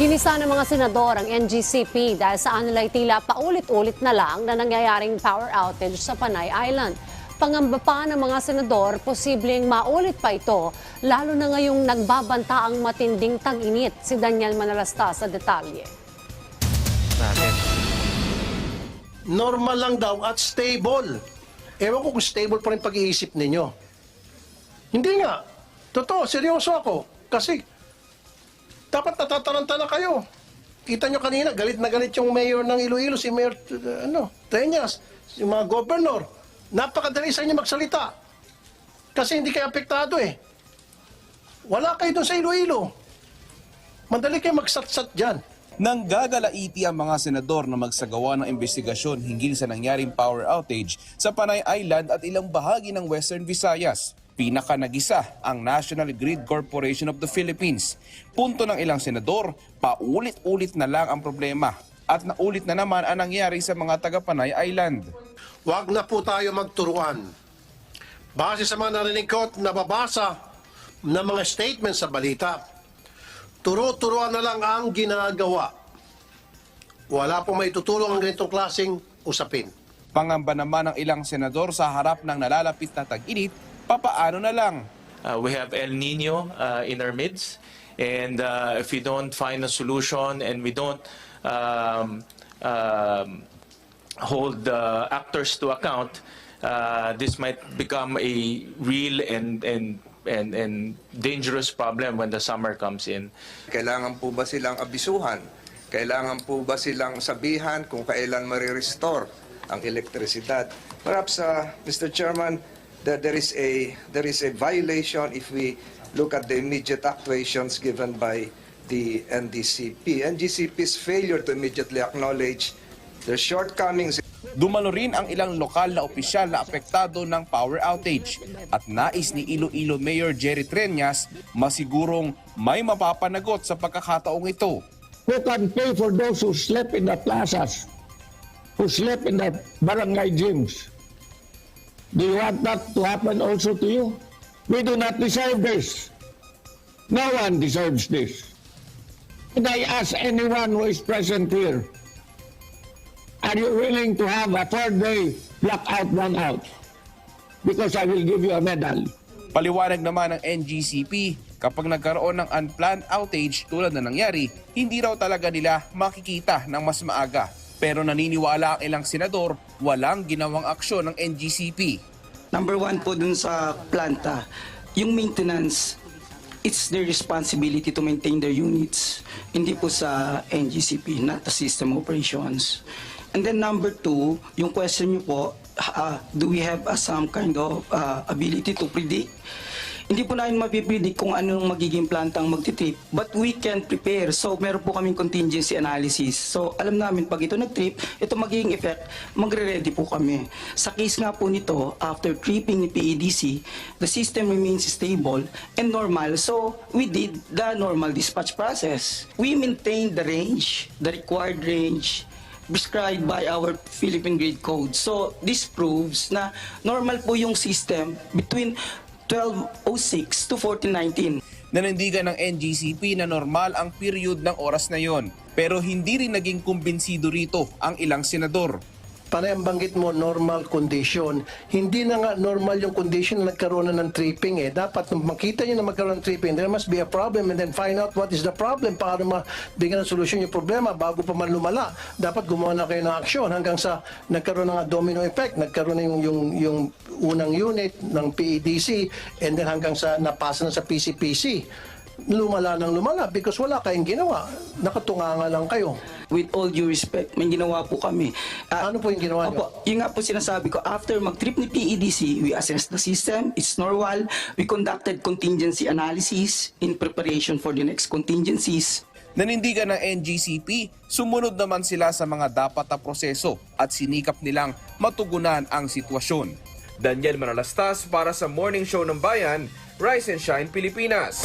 Ginisa ng mga senador ang NGCP dahil sa nila'y tila paulit-ulit na lang na nangyayaring power outage sa Panay Island. Pangamba pa ng mga senador, posibleng maulit pa ito, lalo na ngayong nagbabanta ang matinding tag-init. Si Daniel Manalasta sa detalye. normal lang daw at stable. Ewan ko kung stable pa rin pag-iisip ninyo. Hindi nga. Totoo, seryoso ako. Kasi dapat natataranta na kayo. Kita nyo kanina, galit na galit yung mayor ng Iloilo, si Mayor uh, ano, Tenyas, yung mga governor. Napakadali sa inyo magsalita. Kasi hindi kayo apektado eh. Wala kayo doon sa Iloilo. Madali kayo magsatsat dyan. Nang gagalaiti ang mga senador na magsagawa ng investigasyon hinggil sa nangyaring power outage sa Panay Island at ilang bahagi ng Western Visayas. Pinaka nagisa ang National Grid Corporation of the Philippines. Punto ng ilang senador, paulit-ulit na lang ang problema at naulit na naman ang nangyari sa mga taga Panay Island. Huwag na po tayo magturuan. Base sa mga narinig ko at nababasa ng mga statements sa balita, turo-turuan na lang ang ginagawa. Wala pong maitutulong ang ganitong klaseng usapin. Pangamba naman ng ilang senador sa harap ng nalalapit na tag-init, papaano na lang. Uh, we have El Nino uh, in our midst, and uh, if we don't find a solution and we don't um, um, hold the actors to account, uh, this might become a real and and and and dangerous problem when the summer comes in. Kailangan po ba silang abisuhan? Kailangan po ba silang sabihan kung kailan marirestore ang elektrisidad? Perhaps, uh, Mr. Chairman, that there is a there is a violation if we look at the immediate actuations given by the NDCP. NGCP's failure to immediately acknowledge their shortcomings Dumalo rin ang ilang lokal na opisyal na apektado ng power outage at nais ni Iloilo Mayor Jerry Treñas masigurong may mapapanagot sa pagkakataong ito. who can pay for those who slept in the plazas, who slept in the barangay gyms. Do you want that to happen also to you? We do not deserve this. No one deserves this. And I ask anyone who is present here, are you willing to have a four-day blackout one out? Because I will give you a medal. Paliwanag naman ng NGCP, kapag nagkaroon ng unplanned outage tulad na nangyari, hindi raw talaga nila makikita ng mas maaga. Pero naniniwala ang ilang senador, walang ginawang aksyon ng NGCP. Number one po dun sa planta, yung maintenance, it's their responsibility to maintain their units. Hindi po sa NGCP, not the system operations. And then number two, yung question nyo po, uh, do we have uh, some kind of uh, ability to predict? Hindi po namin mapipredict kung anong magiging plantang magtitrip. But we can prepare. So, meron po kaming contingency analysis. So, alam namin pag ito nag-trip, ito magiging effect, magre-ready po kami. Sa case nga po nito, after tripping ni PEDC, the system remains stable and normal. So, we did the normal dispatch process. We maintained the range, the required range, prescribed by our Philippine Grid Code. So, this proves na normal po yung system between 1206 to 1419. Nanindigan ng NGCP na normal ang period ng oras na yon. Pero hindi rin naging kumbinsido rito ang ilang senador. Panay ang banggit mo, normal condition. Hindi na nga normal yung condition na nagkaroon na ng tripping eh. Dapat nung makita nyo na magkaroon ng tripping, there must be a problem and then find out what is the problem para mabigyan ng solusyon yung problema bago pa man lumala. Dapat gumawa na kayo ng aksyon hanggang sa nagkaroon ng domino effect, nagkaroon na yung, yung, yung unang unit ng PEDC and then hanggang sa napasa na sa PCPC. Lumala ng lumala because wala kayong ginawa. Nakatunganga lang kayo. With all due respect, may ginawa po kami. Ah, Ano po yung ginawa niyo? Opo, yun nga po sinasabi ko, after mag-trip ni PEDC, we assessed the system, it's normal. We conducted contingency analysis in preparation for the next contingencies. Nanindigan ng NGCP, sumunod naman sila sa mga dapat na proseso at sinikap nilang matugunan ang sitwasyon. Daniel Manalastas para sa Morning Show ng Bayan, Rise and Shine Pilipinas.